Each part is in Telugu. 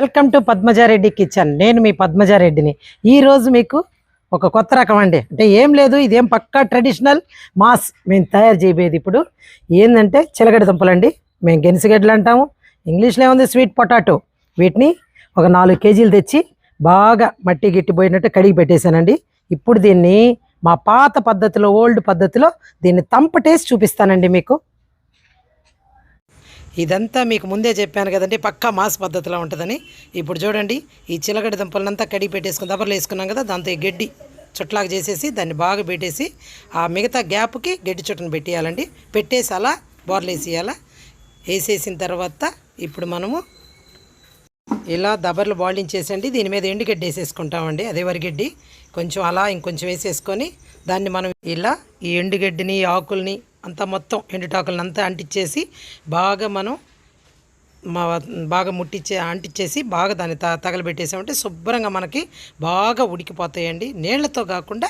వెల్కమ్ టు పద్మజారెడ్డి కిచెన్ నేను మీ పద్మజారెడ్డిని. ఈరోజు మీకు ఒక కొత్త రకం అండి. అంటే ఏం లేదు ఇదేం పక్కా ట్రెడిషనల్ మాస్ మేము తయారు చేయబోయేది ఇప్పుడు. ఏంటంటే చిలగడ దుంపలండి. మేము గెనిసిగడ్డలు అంటాము. ఇంగ్లీష్లో ఏముంది? Sweet potato. వీటిని ఒక నాలుగు కేజీలు తెచ్చి బాగా మట్టి గిట్టిపోయినట్టు కడిగి పెట్టేశానండి. ఇప్పుడు దీన్ని మా పాత పద్ధతిలో ఓల్డ్ పద్ధతిలో దీన్ని తంపటేసి చూపిస్తానండి మీకు. ఇదంతా మీకు ముందే చెప్పాను కదండి పక్కా మాస్ పద్ధతిలో ఉంటుందని. ఇప్పుడు చూడండి ఈ చిలకడ దుంపలనంతా కడిగి పెట్టేసుకుని దబర్లు వేసుకున్నాం కదా దాంతో ఈ గడ్డి చుట్లాగా చేసేసి దాన్ని బాగా పెట్టేసి ఆ మిగతా గ్యాప్కి గడ్డి చుట్టను పెట్టేయాలండి. పెట్టేసి అలా బోర్లు వేసేయాలా? వేసేసిన తర్వాత ఇప్పుడు మనము ఇలా దబర్లు బాయిలింగ్ చేసేయండి. దీని మీద ఎండుగడ్డి వేసేసుకుంటామండి అదే వరిగడ్డి కొంచెం అలా ఇంకొంచెం వేసేసుకొని దాన్ని మనం ఇలా ఈ ఎండుగడ్డిని ఆకుల్ని అంతా మొత్తం ఎండుటాకులను అంతా అంటించేసి బాగా మనం మా బాగా ముట్టించే అంటించేసి బాగా దాన్ని త తగలబెట్టేసామంటే శుభ్రంగా మనకి బాగా ఉడికిపోతాయండి. నీళ్ళతో కాకుండా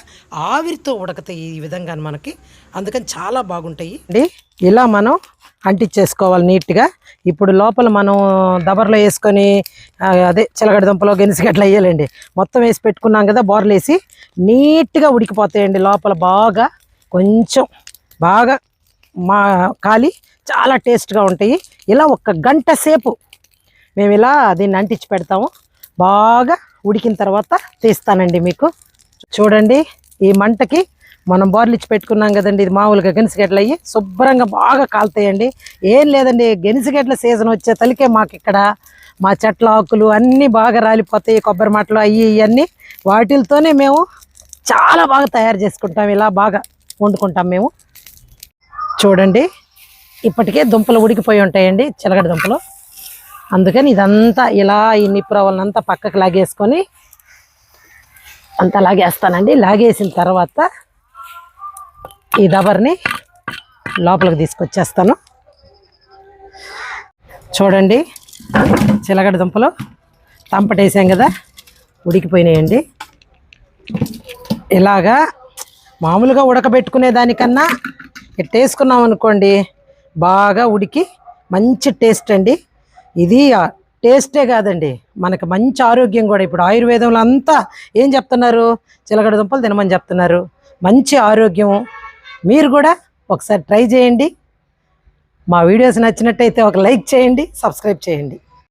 ఆవిరితో ఉడకతాయి ఈ విధంగా మనకి. అందుకని చాలా బాగుంటాయి. అండి ఇలా మనం అంటించేసుకోవాలి నీట్గా. ఇప్పుడు లోపల మనం దబర్లో వేసుకొని అదే చిలగడ దుంపలో గెనిసిగట్లు వేయాలండి. మొత్తం వేసి పెట్టుకున్నాం కదా బోర్లు వేసి నీట్గా ఉడికిపోతాయండి లోపల బాగా. కొంచెం బాగా మా కాలి చాలా టేస్ట్గా ఉంటాయి. ఇలా ఒక గంట సేపు మేము ఇలా దీన్ని అంటించి పెడతాము. బాగా ఉడికిన తర్వాత తీస్తానండి మీకు. చూడండి ఈ మంటకి మనం బోర్లు ఇచ్చి పెట్టుకున్నాం కదండి ఇది మామూలుగా గెనిసిగడ్డలు అయ్యి శుభ్రంగా బాగా కాలుతాయండి. ఏం లేదండి గెనిసిగడ్డల సీజన్ వచ్చే తలికే మాకు ఇక్కడ మా చెట్ల ఆకులు అన్నీ బాగా రాలిపోతాయి కొబ్బరి మట్టలు అవి ఇవన్నీ. వాటితోనే మేము చాలా బాగా తయారు చేసుకుంటాం ఇలా బాగా వండుకుంటాం మేము. చూడండి. ఇప్పటికే దుంపలు ఉడికిపోయి ఉంటాయండి చిలగడ దుంపలు. అందుకని ఇదంతా ఇలా ఈ నిప్పురవ్వలనంతా పక్కకు లాగేసుకొని అంతా లాగేస్తానండి. లాగేసిన తర్వాత ఈ దబర్ని లోపలికి తీసుకొచ్చేస్తాను. చూడండి చిలగడ దుంపలు తంపటేసాం కదా ఉడికిపోయినాయండి. ఇలాగా మామూలుగా ఉడకబెట్టుకునే దానికన్నా వేసుకున్నాం అనుకోండి బాగా ఉడికి మంచి టేస్ట్ అండి. ఇది టేస్టే కాదండి. మనకి మంచి ఆరోగ్యం కూడా. ఇప్పుడు ఆయుర్వేదంలో అంతా ఏం చెప్తున్నారు? చిలకడ దుంపలు తినమని చెప్తున్నారు. మంచి ఆరోగ్యం. మీరు కూడా ఒకసారి ట్రై చేయండి. మా వీడియోస్ నచ్చినట్టయితే ఒక లైక్ చేయండి సబ్స్క్రైబ్ చేయండి.